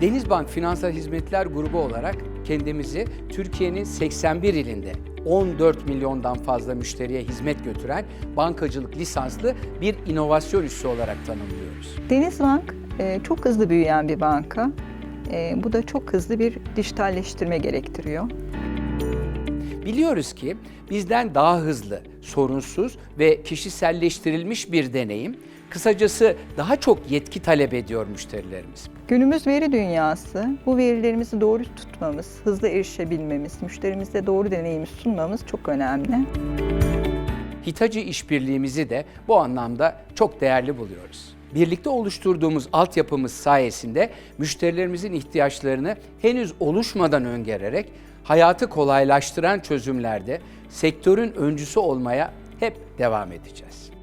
Denizbank Finansal Hizmetler Grubu olarak kendimizi Türkiye'nin 81 ilinde 14 milyondan fazla müşteriye hizmet götüren bankacılık lisanslı bir inovasyon üssü olarak tanımlıyoruz. Denizbank e, çok hızlı büyüyen bir banka. E, Bu da çok hızlı bir dijitalleştirme gerektiriyor. Biliyoruz ki bizden daha hızlı, sorunsuz ve kişiselleştirilmiş bir deneyim, kısacası daha çok yetki talep ediyor müşterilerimiz. Günümüz veri dünyası. Bu verilerimizi doğru tutmamız, hızlı erişebilmemiz, müşterimize doğru deneyimi sunmamız çok önemli. Hitachi işbirliğimizi de bu anlamda çok değerli buluyoruz. Birlikte oluşturduğumuz altyapımız sayesinde müşterilerimizin ihtiyaçlarını henüz oluşmadan öngörerek hayatı kolaylaştıran çözümlerde sektörün öncüsü olmaya hep devam edeceğiz.